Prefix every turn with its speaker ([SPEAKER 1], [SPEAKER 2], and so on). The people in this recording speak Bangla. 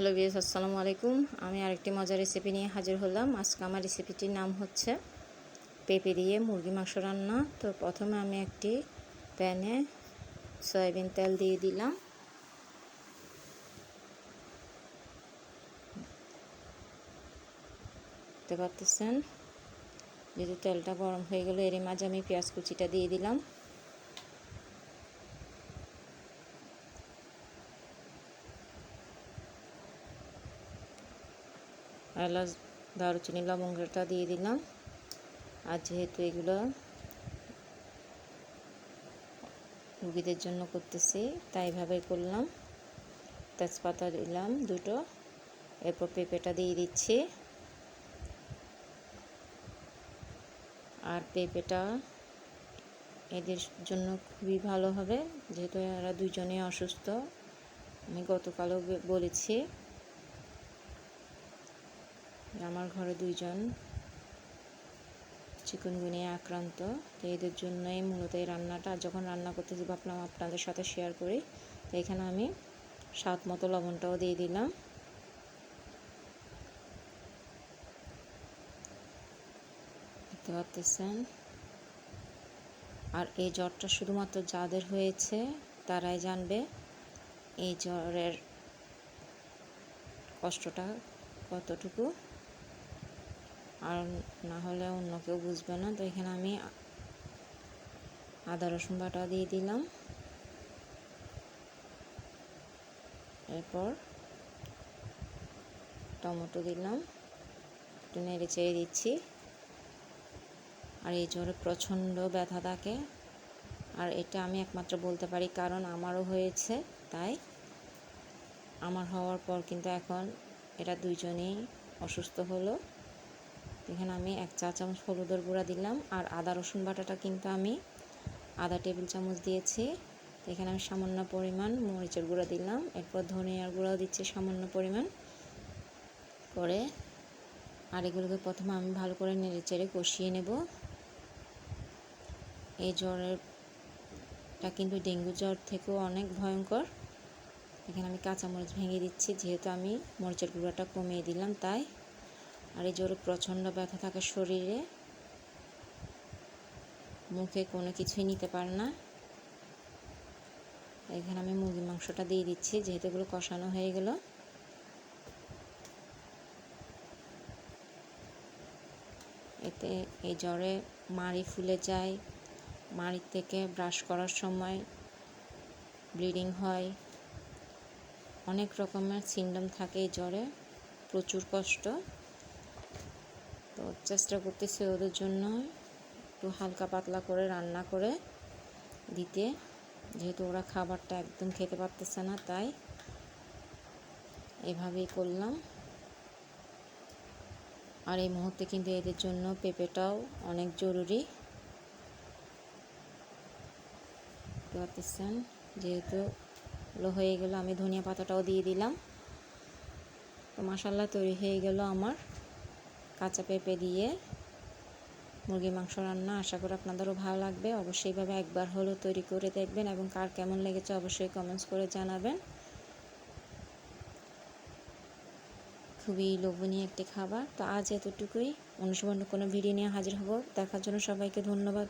[SPEAKER 1] হ্যালো বিএস আসসালামু আলাইকুম। আমি আরেকটি মজার রেসিপি নিয়ে হাজির হলাম। আজকে আমার রেসিপিটির নাম হচ্ছে পেঁপে দিয়ে মুরগি মাংস রান্না। তো প্রথমে আমি একটি প্যানে সয়াবিন তেল দিয়ে দিলাম। দেখতে পাচ্ছেন যেহেতু তেলটা গরম হয়ে গেল এর মাঝে আমি পেঁয়াজ কুচিটা দিয়ে দিলাম। এলাচ দারুচিনি লবঙ্গটা দিয়ে দিলাম। আর যেহেতু এগুলো রুগীদের জন্য করতেছি, তাই এভাবে করলাম। তেজপাতা দিলাম দুটো, এরপর পেঁপেটা দিয়ে দিচ্ছি। আর পেঁপেটা এদের জন্য খুবই ভালো হবে, যেহেতু এরা দুজনেই অসুস্থ। আমি গতকালও বলেছি আমার ঘরে দুইজন চিকনগুনিয়া আক্রান্ত। তো এদের জন্যই মূলত এই রান্নাটা। যখন রান্না করতেছি, ভাবলাম আপনাদের সাথে শেয়ার করি। তো এখানে আমি স্বাদ মতো লবণটাও দিয়ে দিলাম। দেখতে পাচ্ছেন? আর এই জ্বরটা শুধুমাত্র যাদের হয়েছে, তারাই জানবে। এই জ্বরের কষ্টটা কতটুকু। আর না হলে অন্য কেউ বুঝবে না। তো এখানে আমি আদা, রসুন বাটা দিয়ে দিলাম। এরপর টমেটো দিলাম। একটু নেড়ে চেড়ে দিচ্ছি। আর এই জ্বরে প্রচণ্ড ব্যথা থাকে। আর এটা আমি একমাত্র বলতে পারি, কারণ আমারও হয়েছে তাই। আমার হওয়ার পর কিন্তু এখন এটা দুইজনেই অসুস্থ হলো। এখানে আমি এক চা চামচ হলুদের গুঁড়া দিলাম আর আদা রসুন বাটাটা কিন্তু আমি আধা টেবিল চামচ দিয়েছি। এখানে আমি সামান্য পরিমাণ মরিচের গুঁড়া দিলাম। এরপর ধনিয়ার গুঁড়াও দিচ্ছি সামান্য পরিমাণ করে। আর এগুলোকে প্রথমে আমি ভালো করে নেড়ে চেড়ে কষিয়ে নেব। এই জ্বরেরটা কিন্তু ডেঙ্গু জ্বর থেকেও অনেক ভয়ঙ্কর। এখানে আমি কাঁচামরিচ ভেঙে দিচ্ছি, যেহেতু আমি মরিচের গুঁড়াটা কমিয়ে দিলাম, তাই আর এই জ্বরে প্রচণ্ড ব্যথা থাকে শরীরে, মুখে কোনো কিছুই নিতে পারে না। এখানে আমি মুরগির মাংসটা দিয়ে দিচ্ছি, যেহেতু এগুলো কষানো হয়ে গেল। এতে এই জ্বরে মাড়ি ফুলে যায়, মাড়ির থেকে ব্রাশ করার সময় ব্লিডিং হয়। অনেক রকমের সিন্ডম থাকে এই জ্বরে, প্রচুর কষ্ট। তো চেষ্টা করতেছি ওদের জন্য একটু হালকা পাতলা করে রান্না করে দিতে। যেহেতু ওরা খাবারটা একদম খেতে পারতেছে না, তাই এভাবেই করলাম। আর এই মুহূর্তে কিন্তু এদের জন্য পেঁপেটাও অনেক জরুরি। পারতেছেন? যেহেতু হয়ে গেল, আমি ধনিয়া পাতাটাও দিয়ে দিলাম। তো মশাল্লা তৈরি হয়ে গেল আমার। কাঁচা পেঁপে দিয়ে মুরগি মাংস রান্না আশা করি আপনাদেরও ভালো লাগবে। অবশ্যই ভাবে একবার হলেও তৈরি করে দেখবেন এবং কার কেমন লেগেছে অবশ্যই কমেন্টস করে জানাবেন। খুবই লোভনীয় একটি খাবার। তো আজ এতটুকুই। অনুসরণ কোনো ভিডিও নিয়ে হাজির হব। দেখার জন্য সবাইকে ধন্যবাদ।